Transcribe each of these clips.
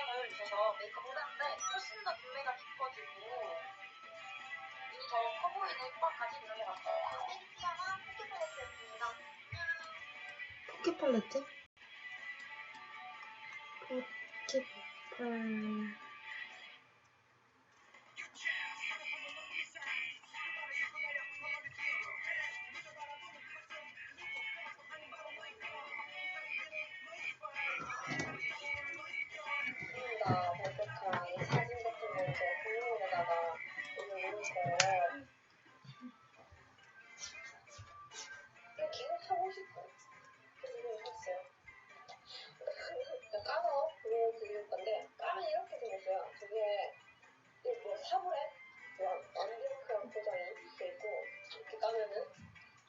영향을 줘서 메이크업을 하는데 훨씬 더 눈매가 깊어지고 눈이 더 커 보이는 효과까지 있는 것 같아요. 팬티아나 포켓몬스입니다. 포켓 팔레트? 포켓 팔... 30분 정도 했어요. 까서 보여드릴 건데 까면 이렇게 생겼어요. 저게 이게 뭐 사물에 뭐 완벽한 포장이 이렇게 있고, 이렇게 까면은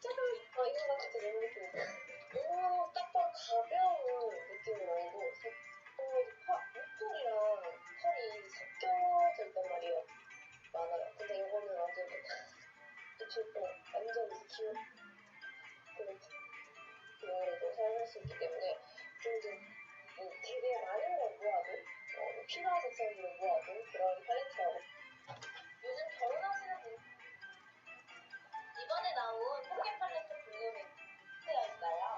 짜잔! 아 이거 같은 이런 느낌이고 딱딱 가벼운 느낌은 아니고 목걸이랑 털이 섞여져 있단 말이에요. 많아요. 근데 이거는 완전 또 줄고 완전 귀엽고 이거를 사용할 수 있기 때문에 좀더 음, 되게 많은 걸 모아둔 어, 필요한 색상들을 모아둔 그런 팔레트라고 요즘 결혼하시는 분 이번에 나온 포켓 팔레트 궁금해 있어요.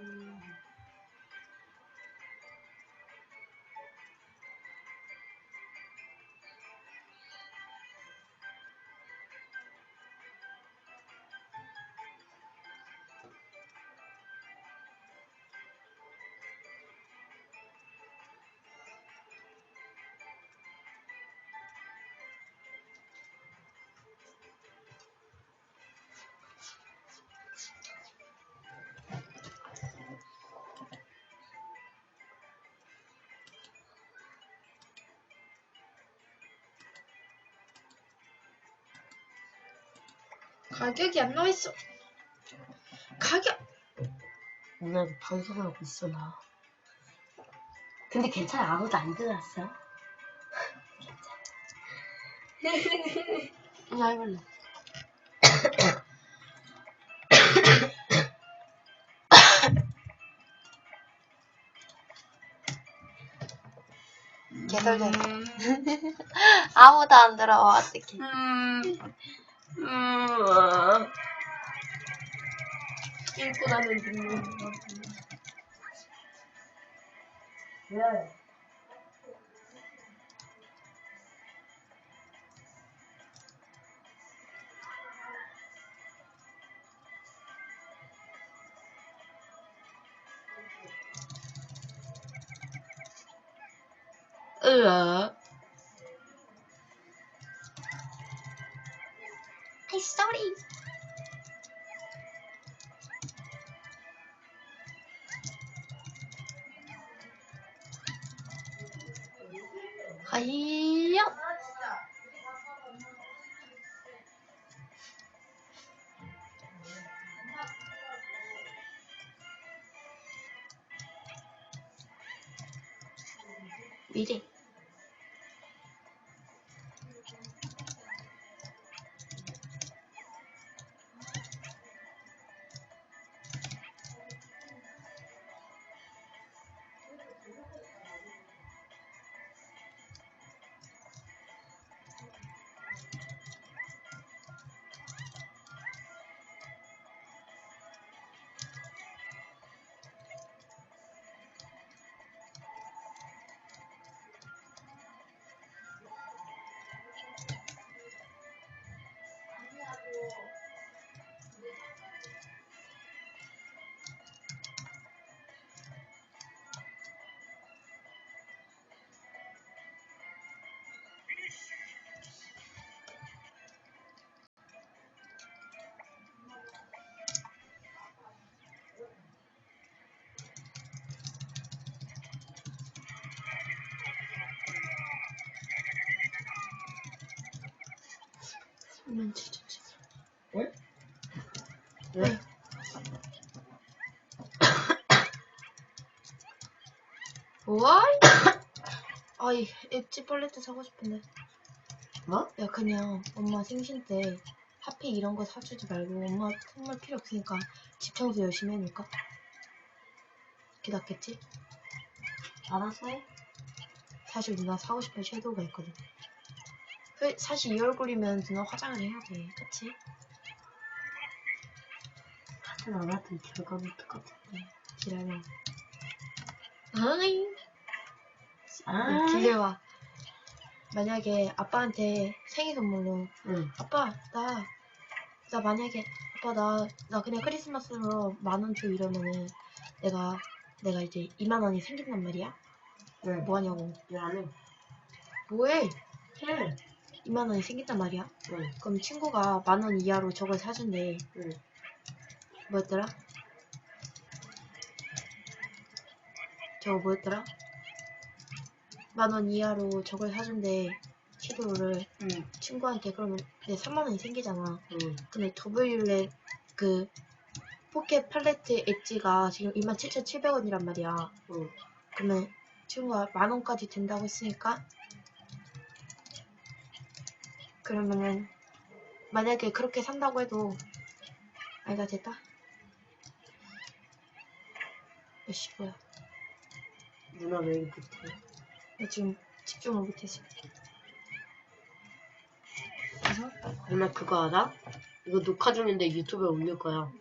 mm -hmm. 가격이 안 나와있어. 가격! 누나 이거 방송을 하고 있어 나. 근데 괜찮아 아무도 안 들어왔어. 나 해볼래. 개설된. 아무도 안 들어와 어떡해. 음, 음. 읽고 나면 듣는 왜? 으아. story. Hi up. Reading. 음, 진짜, 진짜. 왜? 뭘? 아이, 엣지 팔레트 사고 싶은데. 뭐? 야, 그냥 엄마 생신 때 핫팩 이런 거 사주지 말고 엄마 선물 필요 없으니까 집 청소 열심히 해놓을까? 그게 낫겠지? 알아서 해. 사실 누나 사고 싶은 섀도우가 있거든. 그, 사실 이 얼굴이면 누나 화장을 해야 돼. 그치? 하든 안 하든 결과는 똑같아. 지랄이야. 아이, 아, 길려와. 만약에 아빠한테 생일 선물로 응. 아빠 나 나 만약에 아빠 나 나 그냥 크리스마스로 만 원 줘 이러면은 내가 내가 이제 2만 원이 생긴단 말이야 왜? 뭐 하냐고 왜안 해? 뭐해 해. 2만 원이 생긴단 말이야 응. 그럼 친구가 만 원 이하로 저걸 사준대 응. 뭐였더라 저거 뭐였더라 만 원 이하로 저걸 사준대 섀도우를 응. 친구한테 그러면 내 3만 원이 생기잖아 응. 근데 더블유의 그 포켓 팔레트 엣지가 지금 27,700원이란 말이야. 응. 그러면 친구가 만 원까지 된다고 했으니까 그러면은 만약에 그렇게 산다고 해도 알가 됐다. 몇시 뭐야? 누나 왜 이렇게 못해? 나 지금 집중을 못해서. 그래서 누나 그거 알아? 이거 녹화 중인데 유튜브에 올릴 거야.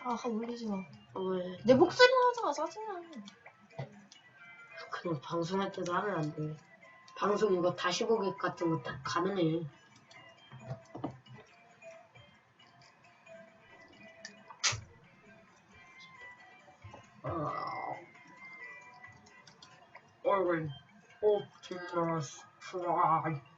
아 올리지 마. 어, 왜? 내 목소리 나오잖아 짜증나. 그냥 방송할 때도 하면 안 돼. 방송 이거 다시 보기 같은 거 다 가능해. 아, 얼른 옵티머스 프라이.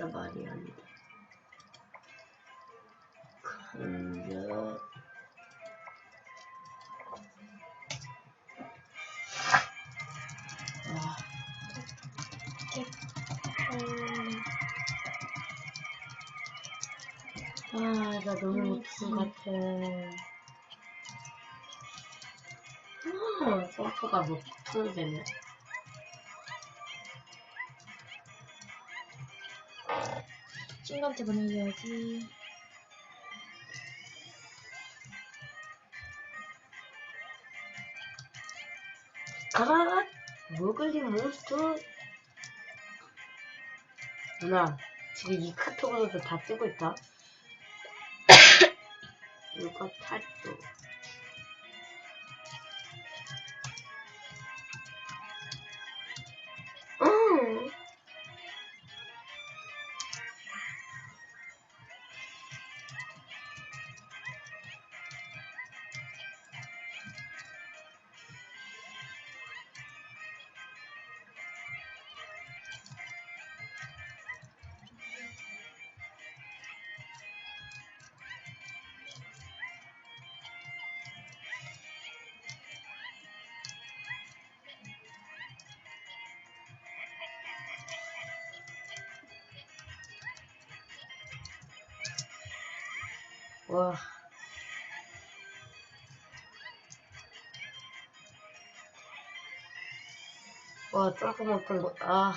진짜 말이 안 돼. 근데 와, 아, 나 너무 못한 것 같아. 아, 점프가 뭐 통되네. 친구한테 보내줘야지. 가라! 모글리 몬스터! 누나, 지금 이 카톡으로도 다 뜨고 있다. 이거 탈도. 와. 와, 조그맣게, 아.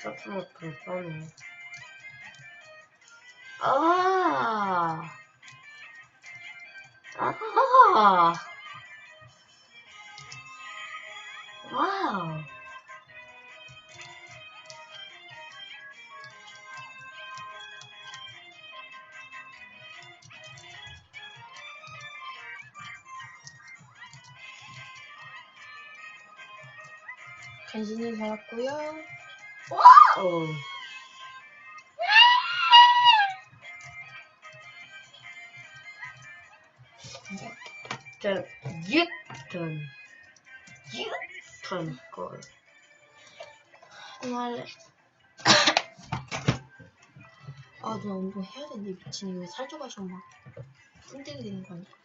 조그맣게 써네. 아. 아. 살았고요. 어. 전, 육턴. 육턴 걸. 응할래. 아, 너 운동 해야 되는데 미친 이거 살쪄가지고 막 뚱땡이 되는 거 아니야?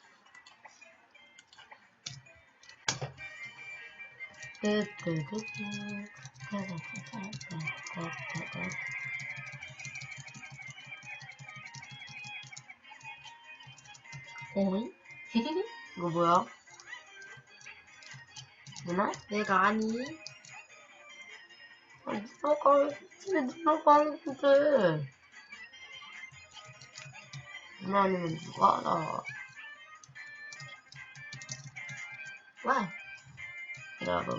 어이? 이거 뭐야? 누나? 내가 아니. 아, 누나가, 집에 누나가 하는데. 누나 아니면 누가 알아? 와. 기다려.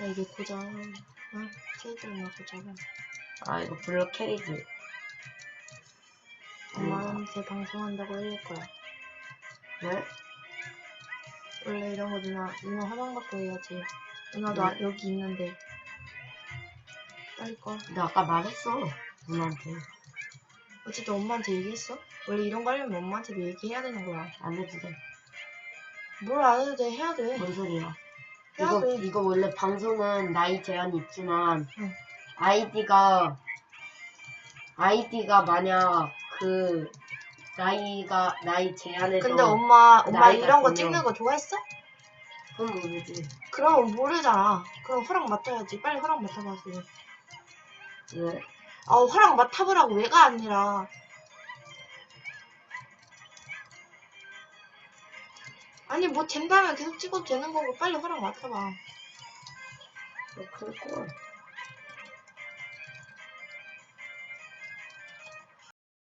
야 이게 고장. 어? 새들만 고장. 아, 이거 블루 캐리지. 엄마한테 방송한다고 해줄 거야. 네? 원래 이런 거 누나 누나 화방 갖고 해야지. 누나도 네. 아- 여기 있는데. 빨리 꺼. 나 아까 말했어. 누나한테. 어쨌든 엄마한테 얘기했어? 원래 이런 거 하려면 엄마한테도 얘기해야 되는 거야. 안 해도 돼. 뭘 안 해도 돼 해야 돼. 뭔 소리야? 이거, 돼. 이거 원래 방송은 나이 제한이 있지만, 응. 아이디가, 아이디가 만약 그, 나이가, 나이 제한에서. 근데 엄마 엄마 나이가 이런 거 찍는 거 좋아했어? 그건 모르지. 그럼 모르잖아. 그럼 허락 맡아야지. 빨리 허락 맡아봐 지금. 왜? 아 허락 맡아보라고 왜가 아니라. 아니 뭐 된다면 계속 찍어도 되는 거고 빨리 허락 맡아봐. 뭐, 그럴 걸.